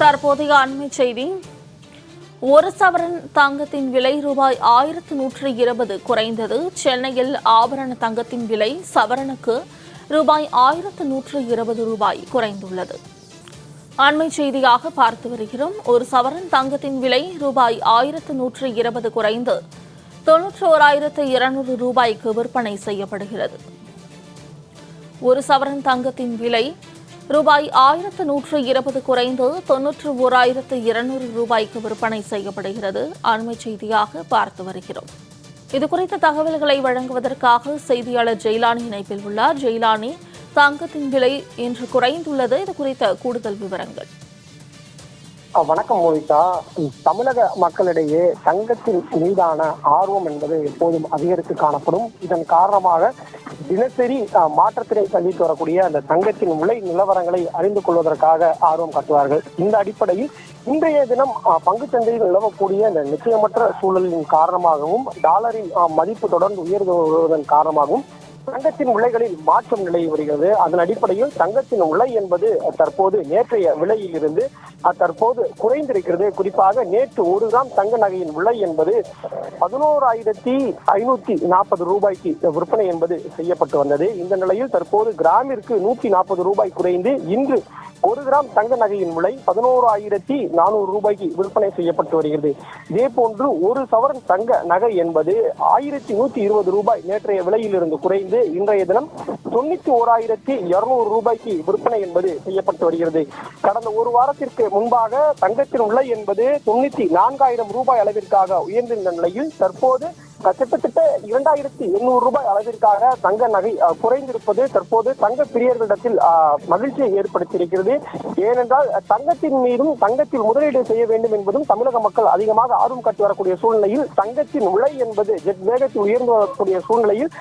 தற்போதைய அண்மை செய்தி. ஒரு சவரன் தங்கத்தின் விலை ரூபாய் ஆயிரத்து நூற்று இருபது குறைந்தது. சென்னையில் ஆபரண தங்கத்தின் விலை சவரனுக்கு ரூபாய் ஆயிரத்து நூற்று இருபது ரூபாய் குறைந்துள்ளது. அண்மை செய்தியாக பார்த்து வருகிறோம். ஒரு சவரன் தங்கத்தின் விலை ரூபாய் ஆயிரத்து நூற்று இருபது குறைந்து தொன்னூற்றி ஓராயிரத்து இருநூறு ரூபாய்க்கு விற்பனை செய்யப்படுகிறது. ஒரு சவரன் தங்கத்தின் விலை ரூபாய் ஆயிரத்து நூற்று இருபது குறைந்து தொன்னூற்று ஓராயிரத்து இருநூறு ரூபாய்க்கு விற்பனை செய்யப்படுகிறது. அண்மை செய்தியாக பார்த்து வருகிறோம். இது குறித்த தகவல்களை வழங்குவதற்காக செய்தியாளர் ஜெயிலானி இணைப்பில் உள்ளார். ஜெயிலானி தங்கத்தின் விலை இன்று குறைந்துள்ளது. இது குறித்த கூடுதல் விவரங்கள். வணக்கம் மோனிகா. தமிழக மக்களிடையே தங்கத்தின் மீதான ஆர்வம் என்பது எப்போதும் அதிகரித்து காணப்படும். இதன் காரணமாக தினசரி மாற்றத்தினை சந்தித்து வரக்கூடிய அந்த தங்கத்தின் விலை நிலவரங்களை அறிந்து கொள்வதற்காக ஆர்வம் காட்டுவார்கள். இந்த அடிப்படையில் இன்றைய தினம் பங்குச்சந்தையில் சந்தையில் நிலவக்கூடிய அந்த நிச்சயமற்ற சூழலின் காரணமாகவும் டாலரின் மதிப்பு தொடர்ந்து உயர்ந்து வருவதன் காரணமாகவும் தங்கத்தின் விலைகளில் மாற்றம் நிலவி வருகிறது. அதன் அடிப்படையில் தங்கத்தின் விலை என்பது தற்போது நேற்றைய விலையில் இருந்து தற்போது குறைந்திருக்கிறது. குறிப்பாக நேற்று ஒரு கிராம் தங்க நகையின் விலை என்பது பதினோராயிரத்தி ஐநூத்தி நாற்பது ரூபாய்க்கு விற்பனை என்பது செய்யப்பட்டு வந்தது. இந்த நிலையில் தற்போது கிராமிற்கு நூத்தி நாற்பது ரூபாய் குறைந்து இன்று ஒரு கிராம் தங்க நகையின் விலை பதினோராயிரத்தி நானூறு ரூபாய்க்கு விற்பனை செய்யப்பட்டு வருகிறது. இதே போன்று ஒரு சவரன் தங்க நகை என்பது ஆயிரத்தி நூத்தி இருபது ரூபாய் நேற்றைய விலையிலிருந்து குறைந்து இன்றைய தினம் தொண்ணூத்தி ஓராயிரத்தி இருநூறு ரூபாய்க்கு விற்பனை என்பது செய்யப்பட்டு வருகிறது. கடந்த ஒரு வாரத்திற்கு முன்பாக தங்கத்தின் விலை என்பது தொண்ணூத்தி நான்காயிரம் ரூபாய் அளவிற்காக உயர்ந்திருந்த நிலையில் தற்போது கிட்டத்தட்ட இரண்டாயிரத்தி எண்ணூறு ரூபாய் அளவிற்காக தங்க நகை குறைந்திருப்பது தற்போது தங்க பிரியர்களிடத்தில் மகிழ்ச்சியை ஏற்படுத்தியிருக்கிறது. ஏனென்றால் தங்கத்தின் மீதும் தங்கத்தில் முதலீடு செய்ய வேண்டும் என்பதும் தமிழக மக்கள் அதிகமாக ஆர்வம் காட்டி வரக்கூடிய சூழ்நிலையில் தங்கத்தின் விலை என்பது ஜெட் வேகத்தில் உயர்ந்து வரக்கூடிய சூழ்நிலையில்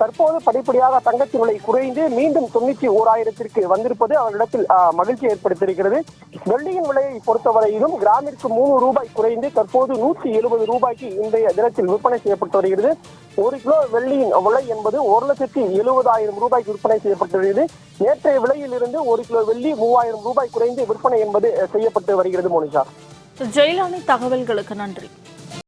தற்போது படிப்படியாக தங்கத்தின் விலை குறைந்து மீண்டும் தொண்ணூற்றி ஓராயிரத்திற்கு வந்திருப்பது அவர்களிடத்தில் மகிழ்ச்சி ஏற்படுத்தியிருக்கிறது. வெள்ளியின் விலையை பொறுத்தவரையிலும் கிராமிற்கு மூணு ரூபாய் குறைந்து தற்போது நூற்றி எழுபது ரூபாய்க்கு இன்றைய தினத்தில் விற்பனை செய்யப்பட்டு வருகிறது. ஒரு கிலோ வெள்ளியின் விலை என்பது ஒரு லட்சத்தி எழுபதாயிரம் ரூபாய்க்கு விற்பனை செய்யப்பட்டு வருகிறது. நேற்றைய விலையில் இருந்து ஒரு கிலோ வெள்ளி மூவாயிரம் ரூபாய் குறைந்து விற்பனை என்பது செய்யப்பட்டு வருகிறது மோனிஷா. ஜெயிலானி தகவல்களுக்கு நன்றி.